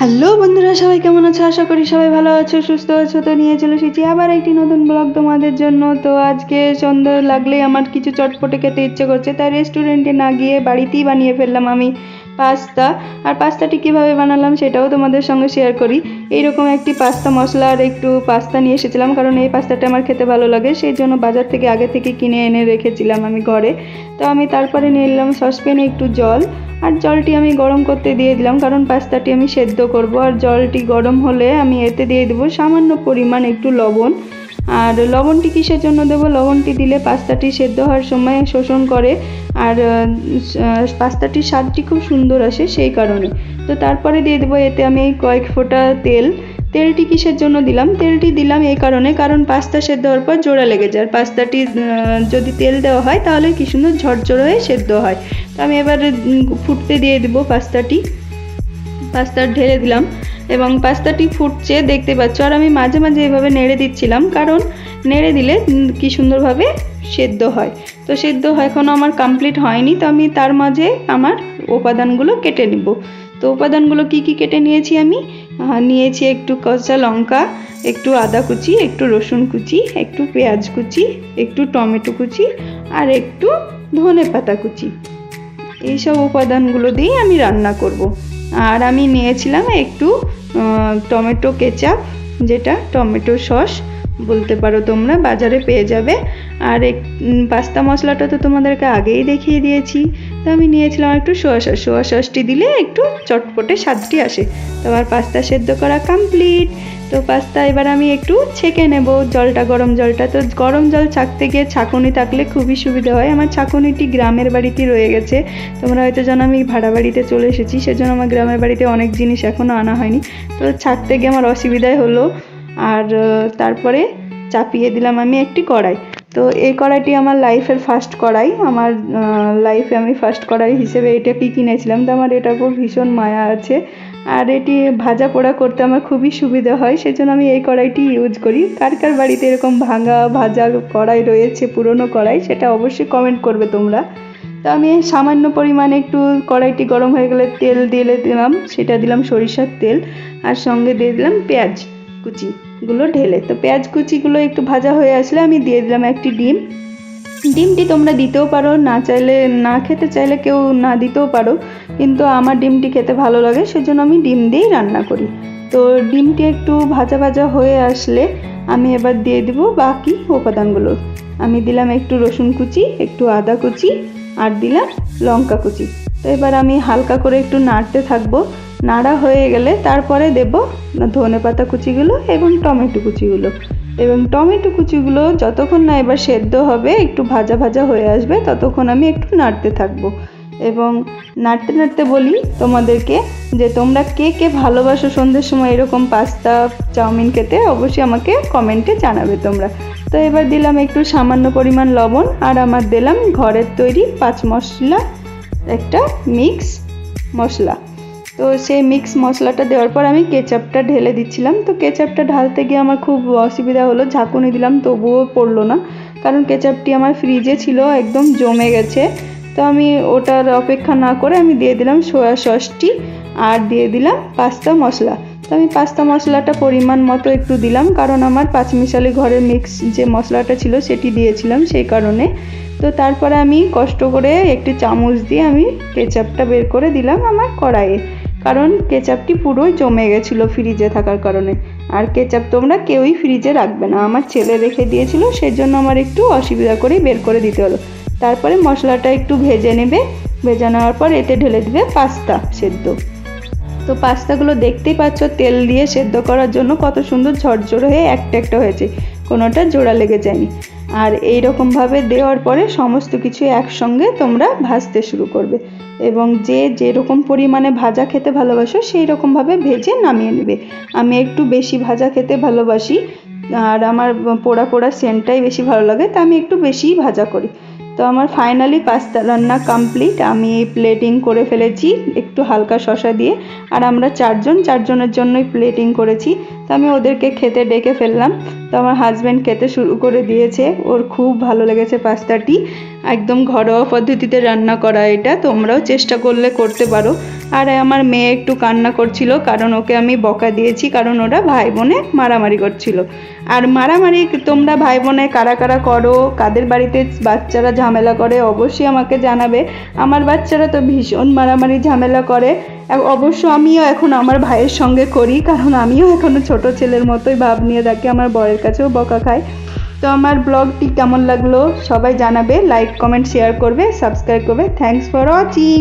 Hello বন্ধুরা, সবাই কেমন আছো? আশা করি সবাই ভালো আছো, সুস্থ আছো। তো নিয়ে চলে এসেছি আবার একটি নতুন ব্লগ তোমাদের জন্য। তো আজকে সন্ধ্যা লাগলেই আমার কিছু চটপটে খেতে ইচ্ছে করছে, তাই রেস্টুরেন্টে না গিয়ে বাড়িতেই বানিয়ে ফেললাম আমি। পাস্তা। আর পাস্তাটি কীভাবে বানালাম সেটাও তোমাদের সঙ্গে শেয়ার করি। এইরকম একটি পাস্তা মশলা আর একটু পাস্তা নিয়ে এসেছিলাম, কারণ এই পাস্তাটা আমার খেতে ভালো লাগে, সেই জন্য বাজার থেকে আগে থেকে কিনে এনে রেখেছিলাম আমি ঘরে। তো আমি তারপরে নিয়ে নিলাম সসপ্যানে একটু জল, আর জলটি আমি গরম করতে দিয়ে দিলাম, কারণ পাস্তাটি আমি সেদ্ধ করব, আর জলটি গরম হলে আমি এতে দিয়ে দেবো সামান্য পরিমাণ একটু লবণ। আর লবণটি কিসের জন্য দেবো? লবণটি দিলে পাস্তাটি সেদ্ধ হওয়ার সময় শোষণ করে আর পাস্তাটির স্বাদটি খুব সুন্দর আসে সেই কারণে। তো তারপরে দিয়ে দেবো এতে আমি কয়েক ফোঁটা তেল। তেলটি কিসের জন্য দিলাম? তেলটি দিলাম এই কারণে, কারণ পাস্তা সেদ্ধ হওয়ার পর জোড়া লেগে যায়। আর পাস্তাটি যদি তেল দেওয়া হয় তাহলে কি সুন্দর ঝরঝরে হয়ে সেদ্ধ হয়। তো আমি এবার ফুটতে দিয়ে দেবো পাস্তাটি। পাস্তা ঢেলে দিলাম। এবং পাস্তাটি ফুটছে, দেখতে পাচ্ছ। আর আমি মাঝে মাঝে এভাবে নেড়ে দিচ্ছিলাম, কারণ নেড়ে দিলে কি সুন্দরভাবে সেদ্ধ হয়। তো সেদ্ধ এখনও আমার কমপ্লিট হয়নি, তো আমি তার মাঝে আমার উপাদানগুলো কেটে নেব। তো উপাদানগুলো কি কি কেটে নিয়েছি আমি? নিয়েছি একটু কচা লঙ্কা, একটু আদা কুচি, একটু রসুন কুচি, একটু পেঁয়াজ কুচি, একটু টমেটো কুচি, আর একটু ধনে পাতা কুচি। এইসব উপাদানগুলো দিয়েই আমি রান্না করব। আর আমি নিয়েছিলাম একটু টমেটো কেচাপ, যেটা টমেটো সস, বলতে পারো তোমরা, বাজারে পেয়ে যাবে। আর পাস্তা মশলাটা তো তোমাদেরকে আগেই দেখিয়ে দিয়েছি। তো আমি নিয়েছিলাম একটু সোয়া সস সোয়া সসটি দিলে একটু চটপটে স্বাদটি আসে। তো আমার পাস্তা সেদ্ধ করা কমপ্লিট তো পাস্তা এবার আমি একটু ছেঁকে নেব। জলটা, গরম জলটা। তো গরম জল ছাঁকতে গিয়ে ছাঁকুনি থাকলে খুবই সুবিধা হয়। আমার ছাঁকুনিটি গ্রামের বাড়িতেই রয়ে গেছে। তোমরা হয়তো জানো আমি ভাড়া বাড়িতে চলে এসেছি। সেজন্য আমার গ্রামের বাড়িতে অনেক জিনিস এখনও আনা হয়নি। তো ছাঁকতে গিয়ে আমার অসুবিধাই হলো। আর তারপরে চাপিয়ে দিলাম আমি একটি কড়াই। তো এই কড়াইটি আমার লাইফের ফার্স্ট কড়াই। আমার লাইফে আমি ফার্স্ট কড়াই হিসেবে এটা কি কিনেছিলাম? তো আমার এটার উপর ভীষণ মায়া আছে। আর এটি ভাজা পোড়া করতে আমার খুবই সুবিধা হয়, সেজন্য আমি এই কড়াইটি ইউজ করি। কার কার বাড়িতে এরকম ভাঙা, ভাজা কড়াই রয়েছে, পুরনো কড়াই, সেটা অবশ্যই কমেন্ট করবে তোমরা। তো আমি সামান্য পরিমাণে একটু কড়াইটি গরম হয়ে গেলে তেল দিয়ে দিলাম, সেটা দিলাম সরিষার তেল, আর সঙ্গে দিয়ে দিলাম পেঁয়াজ কুচিগুলো ঢেলে। তো পেঁয়াজ কুচিগুলো একটু ভাজা হয়ে আসলে আমি দিয়ে দিলাম একটি ডিম। ডিমটি তোমরা দিতেও পারো, না চাইলে, না খেতে চাইলে কেউ না দিতেও পারো। কিন্তু আমার ডিমটি খেতে ভালো লাগে, সেজন্য আমি ডিম দিয়েই রান্না করি। তো ডিমটি একটু ভাজা ভাজা হয়ে আসলে আমি এবার দিয়ে দিব বাকি উপাদানগুলো। আমি দিলাম একটু রসুন কুচি, একটু আদা কুচি, আর দিলাম লঙ্কা কুচি। তো এবার আমি হালকা করে একটু নাড়তে থাকব। নাড়া হয়ে গেলে তারপরে দেব ধনে পাতা কুচিগুলো এবং টমেটো কুচিগুলো। এবং টমেটো কুচিগুলো যতক্ষণ না এবার সেদ্ধ হবে, একটু ভাজা ভাজা হয়ে আসবে, ততক্ষণ আমি একটু নাড়তে থাকব। এবং নাড়তে নাড়তে বলি তোমাদেরকে যে তোমরা কে কে ভালোবাসো সন্ধ্যের সময় এরকম পাস্তা, চাউমিন খেতে, অবশ্যই আমাকে কমেন্টে জানাবে তোমরা। তো এবার দিলাম একটু সামান্য পরিমাণ লবণ আর আমার দিলাম ঘরের তৈরি পাঁচ মশলা, একটা মিক্স মশলা। তো সেই মিক্স মশলাটা দেওয়ার পর আমি কেচাপটা ঢেলে দিচ্ছিলাম। তো কেচাপটা ঢালতে গিয়ে আমার খুব অসুবিধা হলো, ঝাঁকুনি দিলাম, তবুও পড়ল না। কারণ কেচাপটি আমার ফ্রিজে ছিল, একদম জমে গেছে। তো আমি ওটার অপেক্ষা না করে আমি দিয়ে দিলাম সোয়া সসটি আর দিয়ে দিলাম পাস্তা মশলা। তো আমি পাস্তা মশলাটা পরিমাণ মতো একটু দিলাম, কারণ আমার পাঁচমিশালি ঘরের মিক্স যে মশলাটা ছিল সেটি দিয়েছিলাম সেই কারণে। তো তারপরে আমি কষ্ট করে একটি চামচ দিয়ে আমি কেচাপটা বের করে দিলাম আমার কড়াইয়ে। কারণ কেচাপটি পুরোই জমে গেছিল ফ্রিজে থাকার কারণে। আর কেচাপ তোমরা কেউই ফ্রিজে রাখবে না। আমার ছেলে রেখে দিয়েছিল, সেজন্য আমার একটু অসুবিধা করেই বের করে দিতে হলো। তারপরে মশলাটা একটু ভেজে নেবে। ভেজে নেওয়ার পর এতে ঢেলে দেবে পাস্তা সেদ্ধ। তো পাস্তাগুলো দেখতেই পাচ্ছ, তেল দিয়ে সেদ্ধ করার জন্য কত সুন্দর ঝরঝর হয়ে একটা একটা হয়েছে। কোনোটা জোড়া লেগে যায়নি। আর এই রকমভাবে দেওয়ার পরে সমস্ত কিছু একসঙ্গে তোমরা ভাজতে শুরু করবে। এবং যে যেরকম পরিমাণে ভাজা খেতে ভালোবাসো সেই রকমভাবে ভেজে নামিয়ে নেবে। আমি একটু বেশি ভাজা খেতে ভালোবাসি, আর আমার পোড়া পোড়া সেন্টটাই বেশি ভালো লাগে, তা আমি একটু বেশিই ভাজা করি। তো আমার ফাইনালি পাস্তা রান্না কমপ্লিট। আমি প্লেটিং করে ফেলেছি। একটু হালকা শশা দিয়ে, আর আমরা চারজন, চারজনের জন্যই প্লেটিং করেছি। তো আমি ওদেরকে খেতে ডেকে ফেললাম। তো আমার হাজব্যান্ড খেতে শুরু করে দিয়েছে। ওর খুব ভালো লেগেছে পাস্তাটি। একদম ঘরোয়া পদ্ধতিতে রান্না করা এটা। তোমরাও চেষ্টা করলে করতে পারো। আর আমার মেয়ে একটু কান্না করছিল, কারণ ওকে আমি বকা দিয়েছি, কারণ ওরা ভাই বোনে মারামারি করছিল। আর মারামারি তোমরা ভাই বোনে কারা কারা করো, কাদের বাড়িতে বাচ্চারা ঝামেলা করে, অবশ্যই আমাকে জানাবে। আমার বাচ্চারা তো ভীষণ মারামারি ঝামেলা করে। অবশ্য আমিও এখন আমার ভাইয়ের সঙ্গে করি, কারণ আমিও এখনও ছোট ছেলের মতোই ভাব নিয়ে থাকি, আমার বরের কাছেও বকা খাই। তো আমার ব্লগটি কেমন লাগল সবাই জানাবে লাইক কমেন্ট শেয়ার করবে সাবস্ক্রাইব করবে। Thanks for watching